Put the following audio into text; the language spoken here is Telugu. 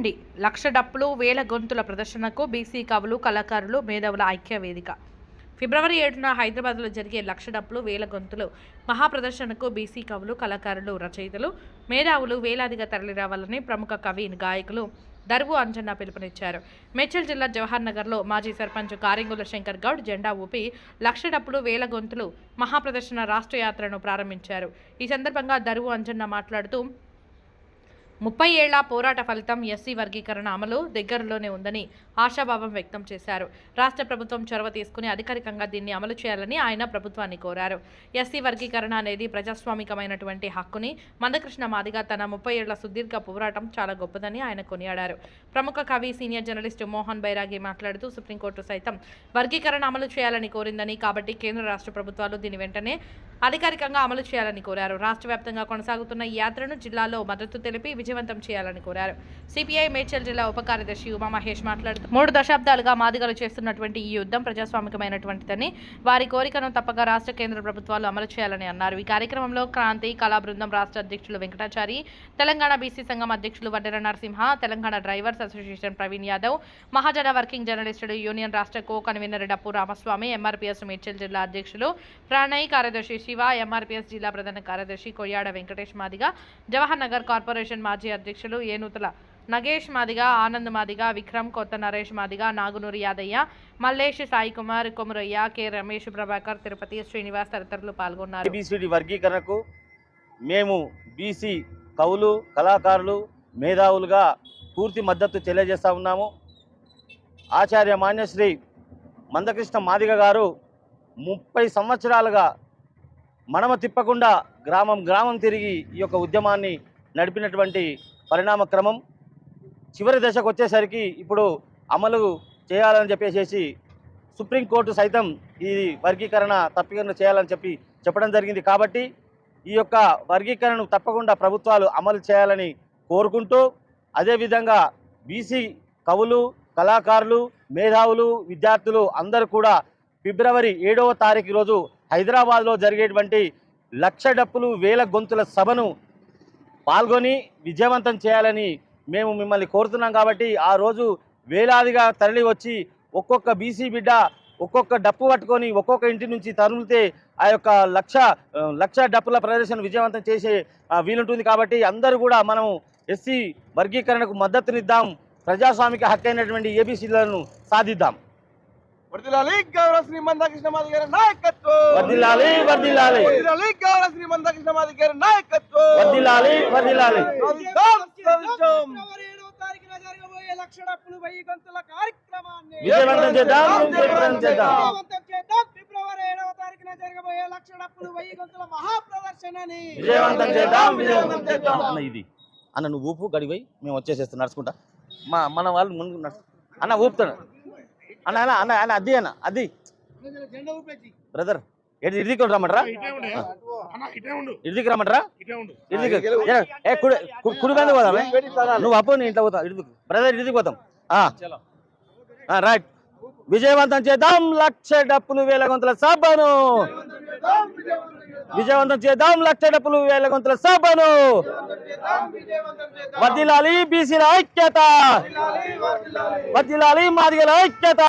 తరలిరండి లక్ష డప్పులు వేల గొంతుల ప్రదర్శనకు బీసీ కవులు కళాకారులు మేధావుల ఐక్య వేదిక. ఫిబ్రవరి ఏడున హైదరాబాద్లో జరిగే లక్ష డప్పులు వేల గొంతులు మహాప్రదర్శనకు బీసీ కవులు కళాకారులు రచయితలు మేధావులు వేలాదిగా తరలిరావాలని ప్రముఖ కవి గాయకులు దర్వు అంజన్న పిలుపునిచ్చారు. మేడ్చల్ జిల్లా జవహర్ నగర్లో మాజీ సర్పంచ్ కారింగుల శంకర్ గౌడ్ జెండా ఊపి లక్ష డప్పులు వేల గొంతులు మహాప్రదర్శన రాష్ట్ర యాత్రను ప్రారంభించారు. ఈ సందర్భంగా దరువు అంజన్న మాట్లాడుతూ ముప్పై ఏళ్ళ పోరాట ఫలితం ఎస్సీ వర్గీకరణ అమలు దగ్గరలోనే ఉందని ఆశాభావం వ్యక్తం చేశారు. రాష్ట్ర ప్రభుత్వం చొరవ తీసుకుని అధికారికంగా దీన్ని అమలు చేయాలని ఆయన ప్రభుత్వాన్ని కోరారు. ఎస్సీ వర్గీకరణ అనేది ప్రజాస్వామికమైనటువంటి హక్కుని మందకృష్ణ మాదిగా తన ముప్పై ఏళ్ళ సుదీర్ఘ పోరాటం చాలా గొప్పదని ఆయన కొనియాడారు. ప్రముఖ కవి సీనియర్ జర్నలిస్టు మోహన్ బైరాగి మాట్లాడుతూ సుప్రీంకోర్టు సైతం వర్గీకరణ అమలు చేయాలని కోరిందని కాబట్టి కేంద్ర రాష్ట్ర ప్రభుత్వాలు దీని వెంటనే అధికారికంగా అమలు చేయాలని కోరారు. రాష్ట్ర వ్యాప్తంగా కొనసాగుతున్న ఈ యాత్రను జిల్లాలో మద్దతు తెలిపి విజయవంతం చేయాలని కోరారు. సిపిఐ మేడ్చల్ జిల్లా ఉప కార్యదర్శి ఉమా మహేష్ మాట్లాడుతూ మూడు దశాబ్దాలుగా మాదిగలు చేస్తున్నటువంటి ఈ యుద్ధం ప్రజాస్వామికమైనటువంటిదని వారి కోరికను తప్పక రాష్ట్ర కేంద్ర ప్రభుత్వాలు అమలు చేయాలని అన్నారు. ఈ కార్యక్రమంలో క్రాంతి కళా బృందం రాష్ట్ర అధ్యక్షులు వెంకటాచారి తెలంగాణ బీసీ సంఘం అధ్యక్షులు Vaddera Narasimha Telangana drivers association Praveen Yadav Mahajana working జర్నలిస్టులు యూనియన్ రాష్ట్ర కో కన్వీనర్ డప్పు రామస్వామి ఎంఆర్పీఎస్ మేడ్చల్ జిల్లా అధ్యక్షులు ప్రణయ్ కార్యదర్శి శివ ఎంఆర్పీఎస్ జిల్లా ప్రధాన కార్యదర్శి కొయ్యాడ వెంకటేష్ మాదిగ జవహర్ నగర్ కార్పొరేషన్ మాజీ అధ్యక్షులు ఏనూతల నగేష్ మాదిగ ఆనంద్ మాదిగ విక్రమ్ కొత్త నరేష్ మాదిగ నాగునూరి యాదయ్య మల్లేష్ సాయి కుమార్ కొమురయ్య కె రమేష్ ప్రభాకర్ తిరుపతి శ్రీనివాస్ తదితరులు పాల్గొన్నారు. బీసీడీ వర్గీకరణకు మేము బీసీ కవులు కళాకారులు మేధావులుగా పూర్తి మద్దతు తెలియజేస్తా ఉన్నాము. ఆచార్య మాన్యశ్రీ మందకృష్ణ మాదిగ గారు ముప్పై సంవత్సరాలుగా మనమ తిప్పకుండా గ్రామం గ్రామం తిరిగి ఈ యొక్క ఉద్యమాన్ని నడిపినటువంటి పరిణామ క్రమం చివరి దశకు వచ్చేసరికి ఇప్పుడు అమలు చేయాలని చెప్పేసి సుప్రీంకోర్టు సైతం ఈ వర్గీకరణ తప్పికరణ చేయాలని చెప్పి చెప్పడం జరిగింది. కాబట్టి ఈ యొక్క వర్గీకరణను తప్పకుండా ప్రభుత్వాలు అమలు చేయాలని కోరుకుంటూ అదేవిధంగా బీసీ కవులు కళాకారులు మేధావులు విద్యార్థులు అందరూ కూడా ఫిబ్రవరి ఏడవ తారీఖు రోజు హైదరాబాద్లో జరిగేటువంటి లక్ష డప్పులు వేల గొంతుల సభను పాల్గొని విజయవంతం చేయాలని మేము మిమ్మల్ని కోరుతున్నాం కాబట్టి ఆ రోజు వేలాదిగా తరలి వచ్చి ఒక్కొక్క బీసీ బిడ్డ ఒక్కొక్క డప్పు పట్టుకొని ఒక్కొక్క ఇంటి నుంచి తరులితే ఆ యొక్క లక్ష లక్ష డప్పుల ప్రదర్శన విజయవంతం చేసే వీలుంటుంది కాబట్టి అందరూ కూడా మనం ఎస్సీ వర్గీకరణకు మద్దతునిద్దాం ప్రజాస్వామిక హక్కైనటువంటి ఏబీసీలను సాధిద్దాం. వర్దిలాలి గౌరవ శ్రీ మందకృష్ణ మాది గారి నాయకత్వం. వర్దిల్లాలి వర్దిల్లాలి వర్దిలాలి గౌరవ శ్రీ మందకృష్ణ మాది గారి నాయకత్వం. వర్దిల్లాలి వర్దిల్లాలి సాధిద్దాం, సాధించాం. ఫిబ్రవరి ఏడవ తారీఖున జరగబోయే లక్ష డప్పులు వెయ్యి గంతుల కార్యక్రమాన్ని విజయవంతం చేద్దాం విజయవంతం చేద్దాం. విజయవంతం చేద్దాం. ఫిబ్రవరి ఏడవ తారీఖున జరగబోయే లక్ష డప్పులు వెయ్యి గంతుల మహాప్రదర్శనని. విజయవంతం చేద్దాం విజయవంతం చేద్దాం. అన్న ఇది. అన్న నువ్వు ఊపు గడిపోయి మేము వచ్చేసేస్తాం నడుచుకుంటా. మా మన వాళ్ళు ముందు నడుచు. అన్న ఊపుతాడు. అన్న అన్న అన్న అన్న అది అన్న అది. బ్రదర్ రమ్మంటారా? రమ్మంటారా? ఏ కుడి పోదామే నువ్వు అప్పు నేను ఇంట్లో బ్రదర్ పోతాం. ఆ. ఆ, రైట్ విజయవంతం చేద్దాం లక్ష డప్పులు వేల గొంతుల సభను. విజయవంతం చేద్దాం లక్ష డప్పులు వేల గొంతుల సభను. వదిలాలి బీసీల ఐక్యత. వదిలాలి మాదిగల ఐక్యత.